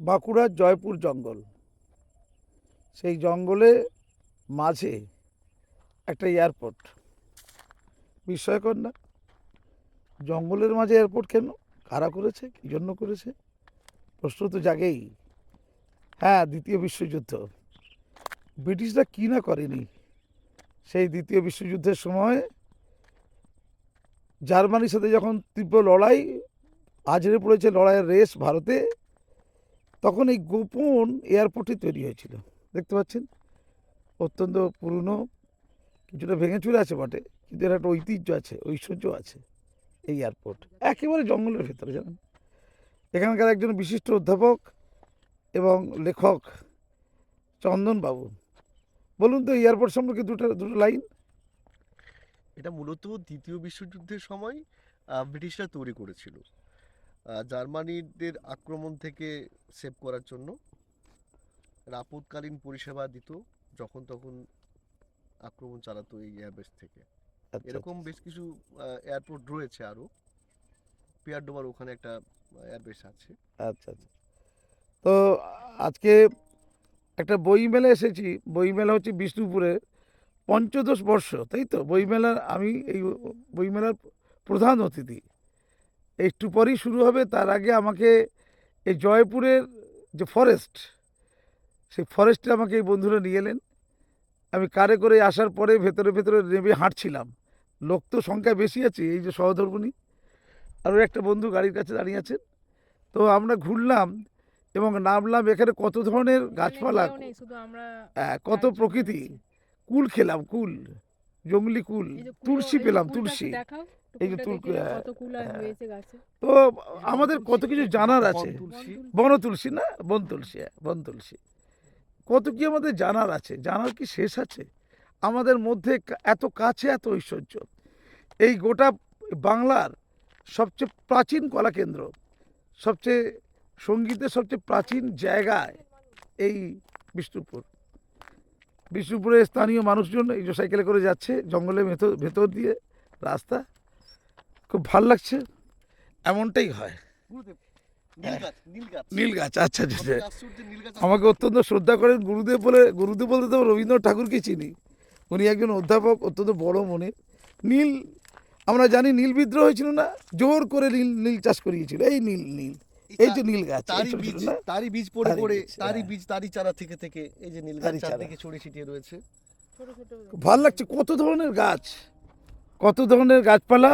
বাঁকুড়ার জয়পুর জঙ্গল। সেই জঙ্গলে মাঝে একটা এয়ারপোর্ট। বিস্ময়কর না? জঙ্গলের মাঝে এয়ারপোর্ট কেন? কারা করেছে? কী জন্য করেছে? প্রশ্ন তো জাগেই। হ্যাঁ দ্বিতীয় বিশ্বযুদ্ধ। ব্রিটিশরা কী না করেনি? সেই দ্বিতীয় বিশ্বযুদ্ধের সময় জার্মানির সাথে যখন তীব্র লড়াই, আজরে পড়েছে লড়াইয়ের রেস ভারতে তখন এই গোপন এয়ারপোর্টটি তৈরি হয়েছিল। দেখতে পাচ্ছেন? অত্যন্ত পুরনো, কিছুটা ভেঙে চুরে আছে বটে, কিন্তু এর একটা ঐতিহ্য আছে, ঐশ্বর্য আছে এই এয়ারপোর্ট একেবারে জঙ্গলের ভেতরে, জানেন? এখানকার একজন বিশিষ্ট অধ্যাপক এবং লেখক চন্দন বাবু। বলুন তো এয়ারপোর্ট সম্পর্কে দুটো দুটো লাইন। এটা মূলত দ্বিতীয় বিশ্বযুদ্ধের সময় ব্রিটিশরা তৈরি করেছিল। জার্মানিদের আক্রমণ থেকে সেভ করার জন্য এরা আপৎকালীন পরিষেবা দিত যখন তখন আক্রমণ চালাতো এই এয়ারবেস থেকে। আচ্ছা, এরকম বেশ কিছু এয়ারপোর্ট রয়েছে আরও পিয়ারডোবার ওখানে একটা এয়ারবেস আছে। আচ্ছা আচ্ছা। তো আজকে একটা বইমেলা এসেছি। বইমেলা হচ্ছে বিষ্ণুপুরের পঞ্চদশ বর্ষ তাই তো? বইমেলার আমি এই বইমেলার প্রধান অতিথি। একটু পরেই শুরু হবে। তার আগে আমাকে এই জয়পুরের যে ফরেস্ট সেই ফরেস্টে আমাকে এই বন্ধুরা নিয়ে এলেন। আমি কারে করে আসার পরে ভেতরে ভেতরে নেমে হাঁটছিলাম। লোক তো সংখ্যা বেশি আছে এই যে সহধর্মণী আরও একটা বন্ধু গাড়ির কাছে দাঁড়িয়ে আছেন। তো আমরা ঘুরলাম এবং নামলাম এখানে কত ধরনের গাছপালা? হ্যাঁ, কত প্রকৃতি। কুল খেলাম কুল জঙ্গলি কুল তুলসী পেলাম তুলসী। এই যে হ্যাঁ, হ্যাঁ। হয়েছে গাছে। তো আমাদের কত কিছু জানার আছে? বন তুলসী না? বন তুলসী হ্যাঁ, বন তুলসী। কত কি আমাদের জানার আছে? জানার কি শেষ আছে? আমাদের মধ্যে এত কাছে এত ঐশ্বর্য। এই গোটা বাংলার সবচেয়ে প্রাচীন কলাকেন্দ্র সবচেয়ে সঙ্গীতের সবচেয়ে প্রাচীন জায়গায় এই বিষ্ণুপুর। বিষ্ণুপুরে স্থানীয় মানুষজন এই যে সাইকেলে করে যাচ্ছে জঙ্গলের ভেতর ভেতর দিয়ে রাস্তা। খুব ভালো লাগছে। এমনটাই হয়। নীল গাছ আচ্ছা আচ্ছা গাছ আমাকে অত্যন্ত শ্রদ্ধা করেন গুরুদেব বলে গুরুদেব বলতে তো রবীন্দ্রনাথ ঠাকুরকে চিনি। উনি একজন অধ্যাপক অত্যন্ত বড় মনের। নীল আমরা জানি নীল বিদ্রোহ হয়েছিল না জোর করে নীল নীল চাষ করিয়েছিল এই নীল নীল। এই যে নীল গাছ তারই বীজ? তারই বীজ পড়ে পড়ে তারই হ্যাঁ। বীজ তারই চারা থেকে থেকে এই যে নীল গাছ চারা। চারদিকে ছড়িয়ে ছিটিয়ে রয়েছে। ছোট ছোট ভালো লাগছে কত ধরনের গাছ? কত ধরনের গাছপালা?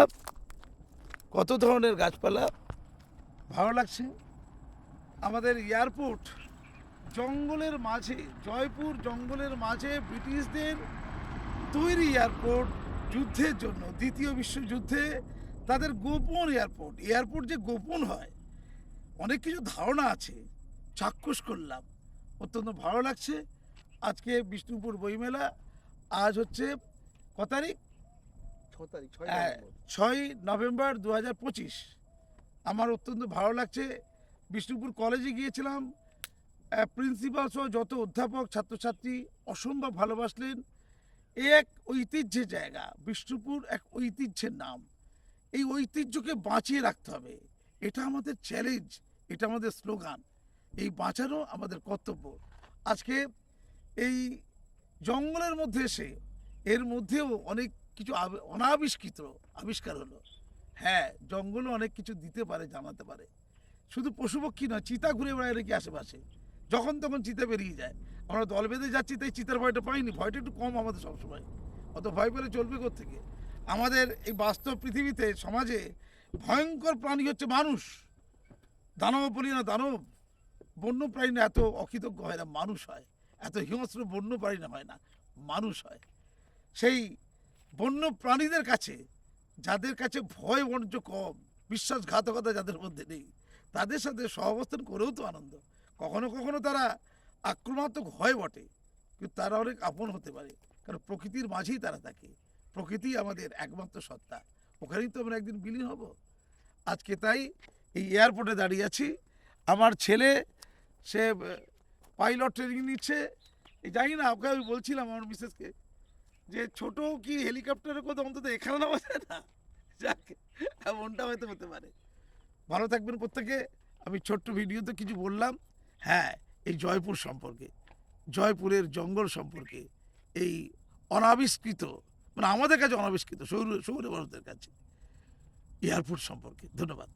কত ধরনের গাছপালা? ভালো লাগছে। আমাদের এয়ারপোর্ট জঙ্গলের মাঝে, জয়পুর জঙ্গলের মাঝে ব্রিটিশদের তৈরি এয়ারপোর্ট যুদ্ধের জন্য, দ্বিতীয় বিশ্বযুদ্ধে তাদের গোপন এয়ারপোর্ট। এয়ারপোর্ট যে গোপন হয়, অনেক কিছু ধারণা আছে। চাক্ষুষ করলাম। অত্যন্ত ভালো লাগছে। আজকে বিষ্ণুপুর বইমেলা, আজ হচ্ছে ক তারিখ? তারিখ ছয় হ্যাঁ, নভেম্বর। দু হাজার পঁচিশ। আমার অত্যন্ত ভালো লাগছে। বিষ্ণুপুর কলেজে গিয়েছিলাম। প্রিন্সিপাল সহ যত অধ্যাপক ছাত্রছাত্রী অসম্ভব ভালোবাসলেন। এ এক ঐতিহ্যের জায়গা বিষ্ণুপুর এক ঐতিহ্যের নাম। এই ঐতিহ্যকে বাঁচিয়ে রাখতে হবে। এটা আমাদের চ্যালেঞ্জ এটা আমাদের স্লোগান এই বাঁচানো আমাদের কর্তব্য। আজকে এই জঙ্গলের মধ্যে এসে এর মধ্যেও অনেক কিছু অনাবিষ্কৃত, আবিষ্কার হলো। হ্যাঁ জঙ্গলও অনেক কিছু দিতে পারে, জানাতে পারে। শুধু পশুপক্ষী নয়, চিতা ঘুরে বেড়ায় নাকি আশেপাশে। যখন তখন চিতা বেরিয়ে যায়। আমরা দল বেঁধে যাচ্ছি, তাই চিতার ভয়টা পাইনি। ভয়টা একটু কম আমাদের সবসময়। অত ভয় পেলে চলবে থেকে আমাদের এই বাস্তব পৃথিবীতে, সমাজে ভয়ঙ্কর প্রাণী হচ্ছে মানুষ। দানব বলি না দানব। বন্য প্রাণী এত অকৃতজ্ঞ হয় না, মানুষ হয়। এত হিংস্র বন্য প্রাণী হয় না, মানুষ হয়। সেই বন্য প্রাণীদের কাছে, যাদের কাছে ভয় বর্জ্য কম, বিশ্বাসঘাতকতা যাদের মধ্যে নেই, তাদের সাথে সহাবস্থান করেও তো আনন্দ। কখনো কখনো তারা আক্রমণাত্মক হয় বটে, কিন্তু তারা অনেক আপন হতে পারে, কারণ প্রকৃতির মাঝেই তারা থাকে। প্রকৃতি আমাদের একমাত্র সত্তা। ওখানেই তো আমরা একদিন বিলীন হব। আজকে তাই এই এয়ারপোর্টে দাঁড়িয়ে আছি। আমার ছেলে, সে পাইলট ট্রেনিং নিচ্ছে। জানি না, ওকে আমি বলছিলাম আমার মিসেসকে যে ছোট কি হেলিকপ্টারের কথা অন্তত এখানে না বসে না? যাক, এমনটা হয়তো হতে পারে। ভালো থাকবেন প্রত্যেকে। আমি ছোট্ট ভিডিওতে কিছু বললাম। হ্যাঁ এই জয়পুর সম্পর্কে, জয়পুরের জঙ্গল সম্পর্কে, এই অনাবিষ্কৃত মানে আমাদের কাছে অনাবিষ্কৃত, সৌর সৌর ভারতের কাছে, এয়ারপোর্ট সম্পর্কে। ধন্যবাদ।